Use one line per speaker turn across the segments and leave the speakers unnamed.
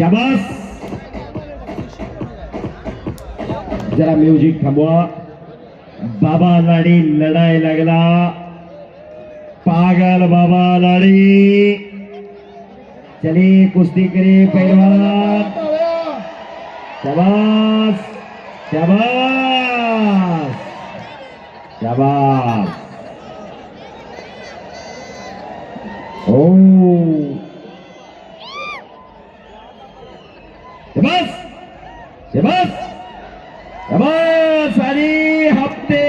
शाबास जरा म्युझिक थांबवा. बाबा लाडी लढाय लागला. पागल बाबा लाडी. चले कुस्ती करे पैलवान. शाबास. शाबास. शाबास. ओ शाबास शाबास बस आणि हप्ते.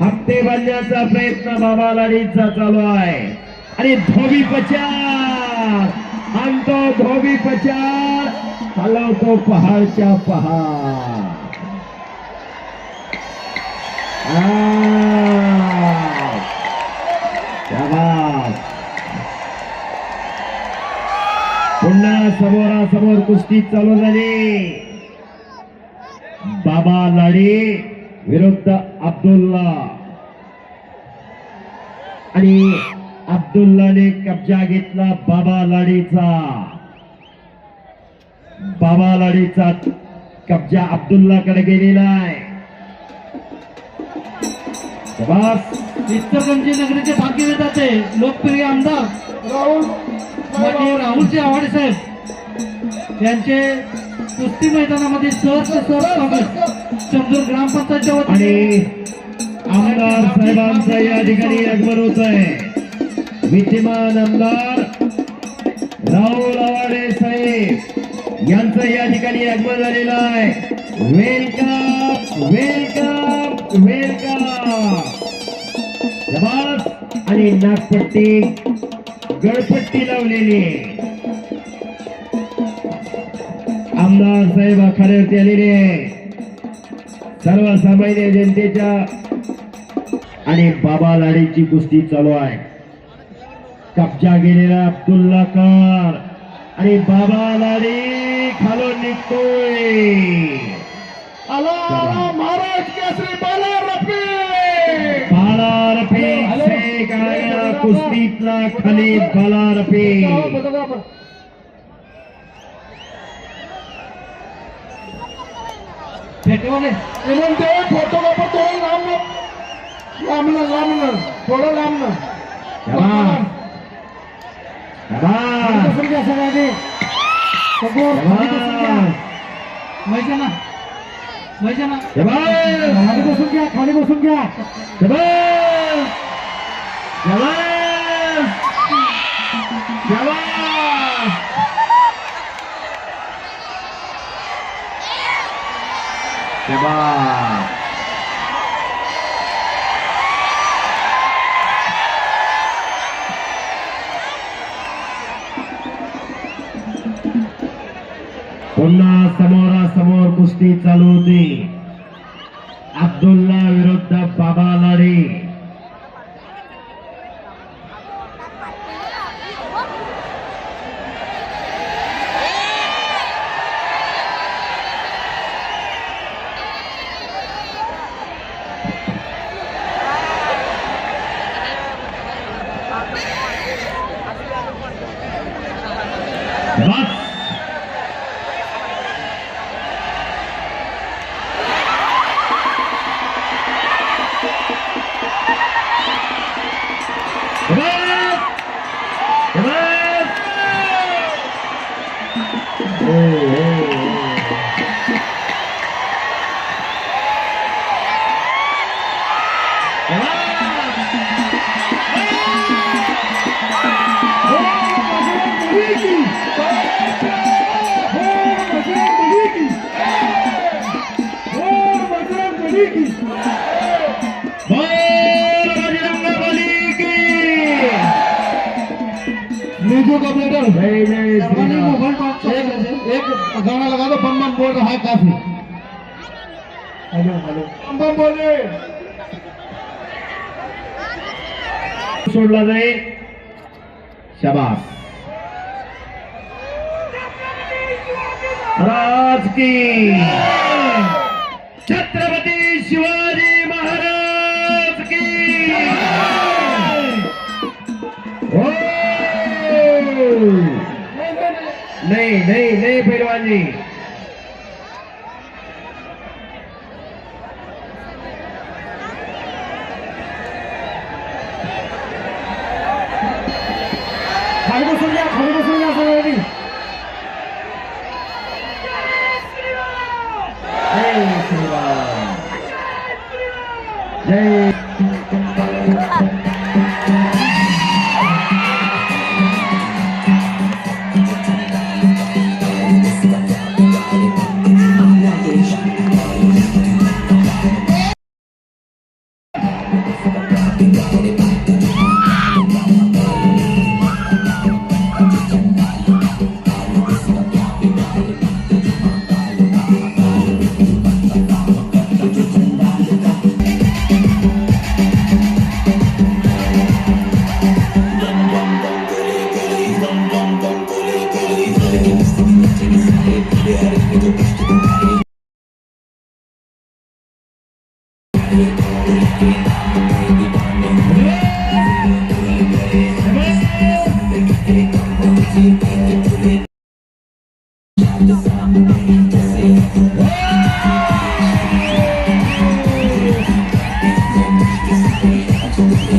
हप्ते बांधण्याचा प्रयत्न बाबा लाडीचा चालू आहे. आणि धोबी पचार आणतो धोबी पचार हलवतो पहाडच्या पहाड. पुन्हा समोरासमोर कुस्ती चालू झाली. बाबा लाडी विरुद्ध अब्दुल्ला. आणि अब्दुल्लाने कब्जा घेतला बाबा लाडीचा बाबा लाडीचा कब्जा अब्दुल्लाकडे गेलेला आहे. शाबास
इचलकरंजी नगरीचे भाग्यविधाते लोकप्रिय आमदार
राहुल
माननीय राहुलजी आव्हाडे साहेब. यांचे कुस्ती मैदानामध्ये सहर्ष सहर्ष स्वागत चंदूर ग्रामपंचायतच्या
आणि
वतीने
आमदार साहेबांचा या ठिकाणी आगमन होत आहे. विद्यमान आमदार राहुल आवाडे साहेब यांचं या ठिकाणी आगमन झालेलं आहे. वेलकम वेलकम वेलकम आणि नागपट्टी गळपट्टी लावलेली. आमदार साहेब आखाड्यावरती आलेले सर्वसामान्य जनतेच्या आणि बाबा लाडीची कुस्ती चालू आहे. कब्जा गेलेला अब्दुल्ला कार आणि बाबा लाडी खालून निघतोय.
आला महाराज केसरी बाला रफी.
बाला कुस्तीतला खाली बाला
फेटेवाले
हे म्हणते फोटो कापड थोडं लांब लांबलं लांबलं थोडं
घ्या सगळ्यांनी
शाबास.
मैदाना. मैदाना.
शाबास.
खाली बसून घ्या खाली बसून घ्या.
शाबास. पुन्हा समोरासमोर कुस्ती चालू होती अब्दुल्ला विरुद्ध बाबा लाडी Oh,
नीजू का?
टॉप
एक एक गाना लगा दो बम बम बोल रहा है काफी.
Hello hello.
बम बम बोले
सोडला जाईल शाबास. राज की. नाही नाही नाही पैलवानजी
खाली बसून घ्या खाली बसून seni sahip
Bir herif gidip
üstüdüm kariye Kariye doğru ettiğin anlamda